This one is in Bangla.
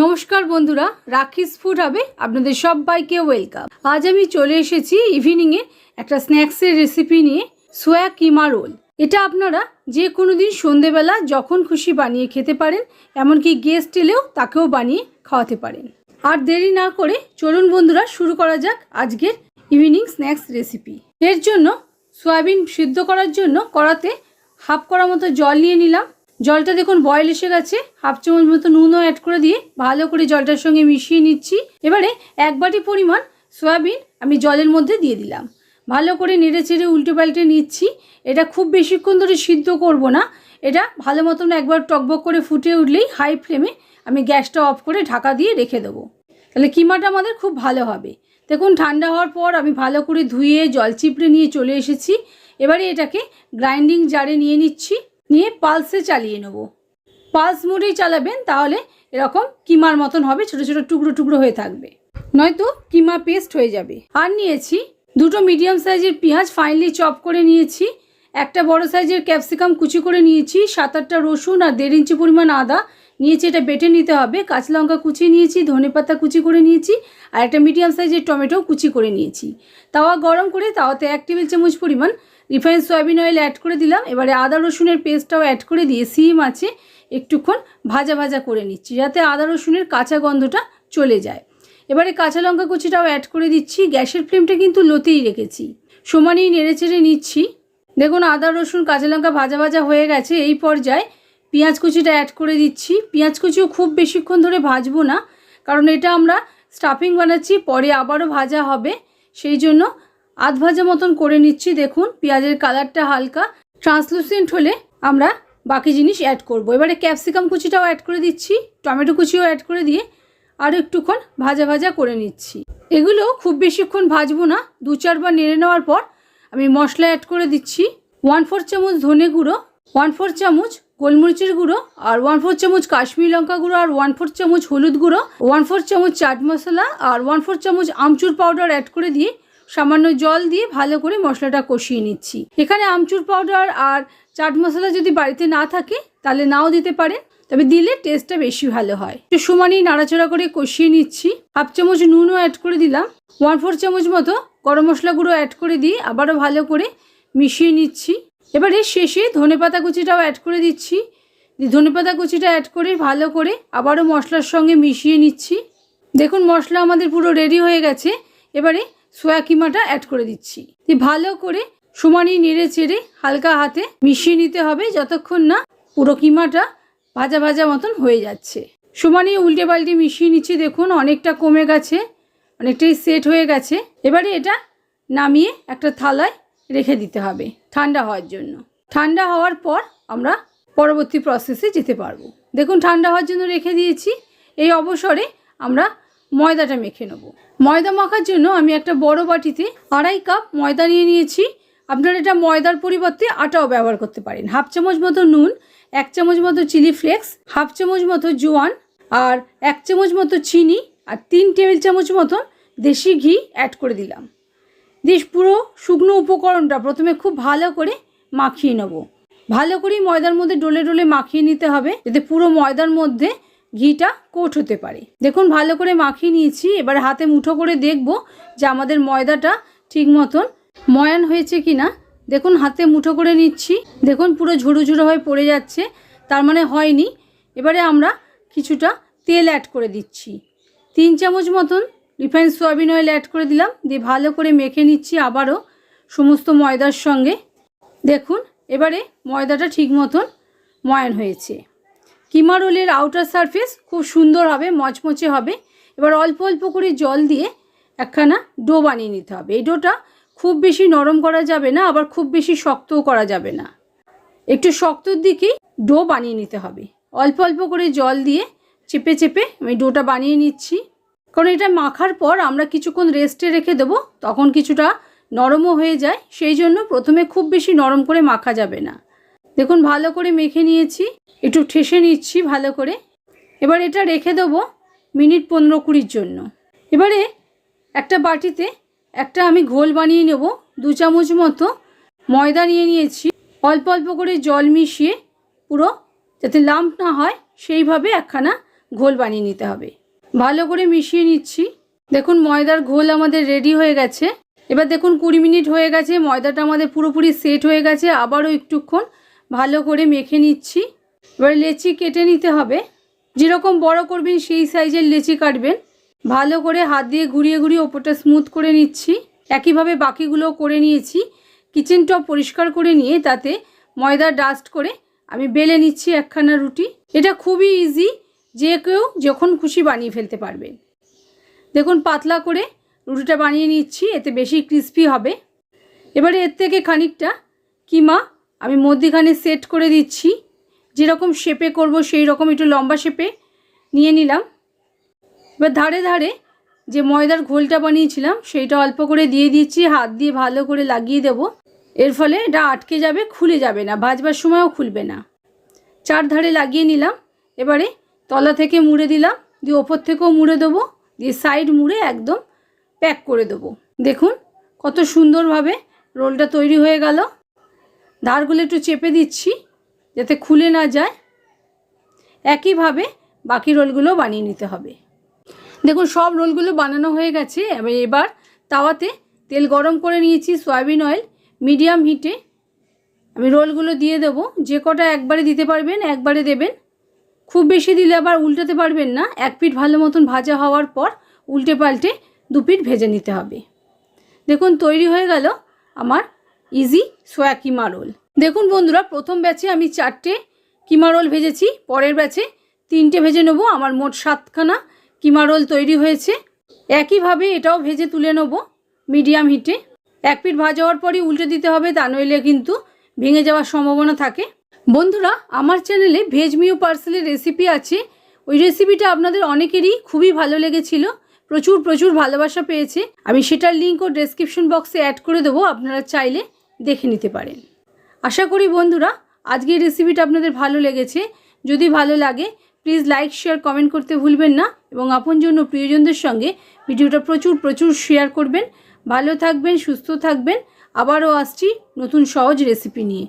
নমস্কার বন্ধুরা রাখিস ফুড হবে আপনাদের সবাইকে ওয়েলকাম আজ আমি চলে এসেছি ইভিনিংয়ে একটা স্ন্যাক্সের রেসিপি নিয়ে সোয়া কিমা রোল এটা আপনারা যে কোনো দিন সন্ধেবেলা যখন খুশি বানিয়ে খেতে পারেন, এমনকি গেস্ট এলেও তাকেও বানিয়ে খাওয়াতে পারেন। আর দেরি না করে চলুন বন্ধুরা, শুরু করা যাক আজকের ইভিনিং স্ন্যাক্স রেসিপি এর জন্য সয়াবিন সিদ্ধ করার জন্য কড়াতে হাফ করা মতো জল নিয়ে নিলাম। জলটা দেখুন বয়েল এসে গেছে। হাফ চামচ মতো নুনও অ্যাড করে দিয়ে ভালো করে জলটার সঙ্গে মিশিয়ে নিচ্ছি। এবারে এক বাটি পরিমাণ সয়াবিন আমি জলের মধ্যে দিয়ে দিলাম। ভালো করে নেড়ে চেড়ে উল্টে পাল্টে নিচ্ছি। এটা খুব বেশিক্ষণ ধরে সিদ্ধ করব না। এটা ভালো মতন একবার টকবক করে ফুটে উঠলেই হাই ফ্লেমে আমি গ্যাসটা অফ করে ঢাকা দিয়ে রেখে দেবো। তাহলে কিমাটা আমাদের খুব ভালো হবে। দেখুন ঠান্ডা হওয়ার পর আমি ভালো করে ধুয়ে জল চিপড়ে নিয়ে চলে এসেছি। এবারে এটাকে গ্রাইন্ডিং জারে নিয়ে নিচ্ছি। নিয়ে পালসে চালিয়ে নেব। পালস মোডেই চালাবেন তাহলে এরকম কিমার মতন হবে, ছোট ছোট টুকরো টুকরো হয়ে থাকবে। নয়তো কিমা পেস্ট হয়ে যাবে। আর নিয়েছি দুটো মিডিয়াম সাইজের পেঁয়াজ ফাইনলি চপ করে নিয়েছি, একটা বড় সাইজের ক্যাপসিকাম কুচি করে নিয়েছি সাত আটটা রসুন আর দেড় ইঞ্চি পরিমাণ আদা নিয়েছি, এটা বেটে নিতে হবে, কাঁচা লঙ্কা কুচি নিয়েছি, ধনে পাতা কুচি করে নিয়েছি আর একটা মিডিয়াম সাইজের টমেটো কুচি করে নিয়েছি। তাওয়া গরম করে তাওয়াতে এক টেবিল চামচ পরিমাণ রিফাইন সয়াবিন অয়েল অ্যাড করে দিলাম। এবারে আদা রসুনের পেস্টটাও অ্যাড করে দিয়ে সিম আছে, একটুক্ষণ ভাজা ভাজা করে নিচ্ছি যাতে আদা রসুনের কাঁচা গন্ধটা চলে যায়। এবারে কাঁচা লঙ্কা কুচিটাও অ্যাড করে দিচ্ছি। গ্যাসের ফ্লেমটা কিন্তু লোতেই রেখেছি। সমানেই নেড়ে চেড়ে নিচ্ছি। দেখুন, আদা রসুন, কাঁচা লঙ্কা ভাজা ভাজা হয়ে গেছে। এই পর্যায়ে পেঁয়াজ কুচিটা অ্যাড করে দিচ্ছি। পেঁয়াজ কুচিও খুব বেশিক্ষণ ধরে ভাজবো না, কারণ এটা আমরা স্টাফিং বানাচ্ছি, পরে আবারও ভাজা হবে। সেই জন্য আধ ভাজা মতন করে নিচ্ছি, দেখুন, পেঁয়াজের কালারটা হালকা। ট্রান্সলুসেন্ট হলে আমরা বাকি জিনিস অ্যাড করব। এবারে ক্যাপসিকাম কুচিটাও অ্যাড করে দিচ্ছি, টমেটো কুচিও অ্যাড করে দিয়ে আরও একটুক্ষণ ভাজা ভাজা করে নিচ্ছি। এগুলো খুব বেশিক্ষণ ভাজবো না, দু চারবার নেড়ে নেওয়ার পর আমি মশলা অ্যাড করে দিচ্ছি। ওয়ান ফোর চামচ ধনে গুঁড়ো ওয়ান ফোর চামচ গোলমরিচের গুঁড়ো, আর ওয়ান ফোর চামচ কাশ্মীরি লঙ্কা গুঁড়ো, আর ওয়ান ফোর চামচ হলুদ গুঁড়ো ওয়ান ফোর চামচ চাট মশলা, আর ওয়ান ফোর চামচ আমচুর পাউডার অ্যাড করে দিয়ে সামান্য জল দিয়ে ভালো করে মশলাটা কষিয়ে নিচ্ছি। এখানে আমচুর পাউডার আর চাট মশলা যদি বাড়িতে না থাকে, তাহলে নাও দিতে পারেন তবে দিলে টেস্টটা বেশি ভালো হয়। একটু সমানই নাড়াচাড়া করে কষিয়ে নিচ্ছি। হাফ চামচ নুনও অ্যাড করে দিলাম। ওয়ান ফোর চামচ মতো গরম মশলা গুঁড়ো অ্যাড করে দিয়ে আবারও ভালো করে মিশিয়ে নিচ্ছি। এবারে শেষে ধনেপাতা কুচিটাও অ্যাড করে দিচ্ছি। ধনেপাতা কুচিটা অ্যাড করে ভালো করে আবারও মশলার সঙ্গে মিশিয়ে নিচ্ছি। দেখুন মশলা আমাদের পুরো রেডি হয়ে গেছে। এবারে সোয়া কিমাটা অ্যাড করে দিচ্ছি। দিয়ে ভালো করে সমানই নেড়ে চেড়ে হালকা হাতে মিশিয়ে নিতে হবে যতক্ষণ না পুরো কিমাটা ভাজা ভাজা মতন হয়ে যাচ্ছে। সমানই উল্টে পাল্টে মিশিয়ে নিচ্ছি, দেখুন অনেকটা কমে গেছে, অনেকটাই সেট হয়ে গেছে। এবারে এটা নামিয়ে একটা থালায় রেখে দিতে হবে ঠান্ডা হওয়ার জন্য। ঠান্ডা হওয়ার পর আমরা পরবর্তী প্রসেসে যেতে পারব। দেখুন ঠান্ডা হওয়ার জন্য রেখে দিয়েছি, এই অবসরে আমরা ময়দাটা মেখে নেব। ময়দা মাখার জন্য আমি একটা বড় বাটিতে আড়াই কাপ ময়দা নিয়ে নিয়েছি। আপনারা এটা ময়দার পরিবর্তে আটাও ব্যবহার করতে পারেন। হাফ চামচ মতো নুন, এক চামচ মতো চিলি ফ্লেক্স, হাফ চামচ মতো জোয়ান আর এক চামচ মতো চিনি আর তিন টেবিল চামচ মতন দেশি ঘি অ্যাড করে দিলাম। দিয়ে পুরো শুকনো উপকরণটা প্রথমে খুব ভালো করে মাখিয়ে নেব। ভালো করেই ময়দার মধ্যে ডলে ডলে মাখিয়ে নিতে হবে, যাতে পুরো ময়দার মধ্যে ঘিটা কোট হতে পারে। দেখুন, ভালো করে মাখিয়ে নিয়েছি। এবার হাতে মুঠো করে দেখব যে আমাদের ময়দাটা ঠিক মতন ময়ান হয়েছে কি না দেখুন, হাতে মুঠো করে নিচ্ছি। দেখুন, পুরো ঝুড়ো ঝুড়ো হয়ে পড়ে যাচ্ছে। তার মানে হয়নি। এবারে আমরা কিছুটা তেল অ্যাড করে দিচ্ছি। তিন চামচ মতন রিফাইন সয়াবিন অয়েল অ্যাড করে দিলাম। দিয়ে ভালো করে মেখে নিচ্ছি আবারও সমস্ত ময়দার সঙ্গে। দেখুন, এবারে ময়দাটা ঠিক মতন ময়ান হয়েছে। কিমা রোলের আউটার সারফেস খুব সুন্দর হবে, মচমচে হবে। এবার অল্প অল্প করে জল দিয়ে একখানা ডো বানিয়ে নিতে হবে। এই ডোটা খুব বেশি নরম করা যাবে না, আবার খুব বেশি শক্তও করা যাবে না। একটু শক্তর দিকেই ডো বানিয়ে নিতে হবে। অল্প অল্প করে জল দিয়ে চেপে চেপে আমি ডোটা বানিয়ে নিচ্ছি। কারণ এটা মাখার পর আমরা কিছুক্ষণ রেস্টে রেখে দেবো, তখন কিছুটা নরমও হয়ে যায়। সেই জন্য প্রথমে খুব বেশি নরম করে মাখা যাবে না। দেখুন, ভালো করে মেখে নিয়েছি। একটু ঠেসে নিচ্ছি ভালো করে। এবার এটা রেখে দেবো মিনিট পনেরো কুড়ির জন্য। এবারে একটা বাটিতে একটা আমি ঘোল বানিয়ে নেব, দু চামচ মতো ময়দা নিয়ে নিয়েছি। অল্প অল্প করে জল মিশিয়ে পুরো যাতে লাম্প না হয়, সেইভাবে একখানা ঘোল বানিয়ে নিতে হবে। ভালো করে মিশিয়ে নিচ্ছি। দেখুন, ময়দার ঘোল আমাদের রেডি হয়ে গেছে। এবার দেখুন, কুড়ি মিনিট হয়ে গেছে। ময়দাটা আমাদের পুরোপুরি সেট হয়ে গেছে। আবারও একটুক্ষণ ভালো করে মেখে নিচ্ছি। এবার লেচি কেটে নিতে হবে। যেরকম বড় করবেন সেই সাইজের লেচি কাটবেন। ভালো করে হাত দিয়ে ঘুরিয়ে ঘুরিয়ে ওপরটা স্মুথ করে নিচ্ছি। একইভাবে বাকিগুলো করে নিয়েছি। কিচেন টপ পরিষ্কার করে নিয়ে তাতে ময়দা ডাস্ট করে আমি বেলে নিচ্ছি একখানা রুটি। এটা খুবই ইজি যে কেউ যখন খুশি বানিয়ে ফেলতে পারবেন। দেখুন, পাতলা করে রুটিটা বানিয়ে নিচ্ছি, এতে বেশি ক্রিস্পি হবে। এবারে এর থেকে খানিকটা কিমা আমি মধ্যিখানে সেট করে দিচ্ছি। যেরকম শেপে করব সেই রকম একটু লম্বা শেপে নিয়ে নিলাম। এবার ধারে ধারে যে ময়দার ঘোলটা বানিয়েছিলাম, সেইটা অল্প করে দিয়ে দিচ্ছি, হাত দিয়ে ভালো করে লাগিয়ে দেব। এর ফলে এটা আটকে যাবে, খুলে যাবে না, ভাজবার সময়ও খুলবে না। চার ধারে লাগিয়ে নিলাম। এবারে তলা থেকে মুড়ে দিলাম, দিয়ে ওপর থেকেও মুড়ে দেবো, দিয়ে সাইড মুড়ে একদম প্যাক করে দেবো। দেখুন কত সুন্দরভাবে রোলটা তৈরি হয়ে গেল। ধারগুলো একটু চেপে দিচ্ছি যাতে খুলে না যায়। একইভাবে বাকি রোলগুলো বানিয়ে নিতে হবে। দেখুন, সব রোলগুলো বানানো হয়ে গেছে। এবার এবার তাওয়াতে তেল গরম করে নিয়েছি সয়াবিন অয়েল, মিডিয়াম হিটে। আমি রোলগুলো দিয়ে দেবো। যে কটা একবারে দিতে পারবেন, একবারে দেবেন। খুব বেশি দিলে আবার উল্টাতে পারবেন না। এক পিঠ ভালো মতন ভাজা হওয়ার পর উল্টে পাল্টে দু পিঠ ভেজে নিতে হবে। দেখুন, তৈরি হয়ে গেল আমার ইজি সোয়া কিমা রোল দেখুন বন্ধুরা, প্রথম ব্যাচে আমি চারটে কিমা রোল ভেজেছি, পরের ব্যাচে তিনটে ভেজে নেব, আমার মোট সাতখানা কিমা রোল তৈরি হয়েছে। একইভাবে এটাও ভেজে তুলে নেব মিডিয়াম হিটে এক পিঠ ভাজা হওয়ার পরই উল্টে দিতে হবে, তা নইলে কিন্তু ভেঙে যাওয়ার সম্ভাবনা থাকে। বন্ধুরা, আমার চ্যানেলে ভেজ মিও পার্সেলের রেসিপি আছে। ওই রেসিপিটা আপনাদের অনেকেরই খুবই ভালো লেগেছিল, প্রচুর প্রচুর ভালোবাসা পেয়েছে। আমি সেটার লিঙ্ক ও ডেসক্রিপশন বক্সে অ্যাড করে দেবো, আপনারা চাইলে দেখে নিতে পারেন। আশা করি বন্ধুরা, আজকের রেসিপিটা আপনাদের ভালো লেগেছে। যদি ভালো লাগে প্লিজ লাইক শেয়ার কমেন্ট করতে ভুলবেন না এবং আপন জন্য প্রিয়জনদের সঙ্গে ভিডিওটা প্রচুর প্রচুর শেয়ার করবেন। ভালো থাকবেন, সুস্থ থাকবেন। আবারও আসছি নতুন সহজ রেসিপি নিয়ে।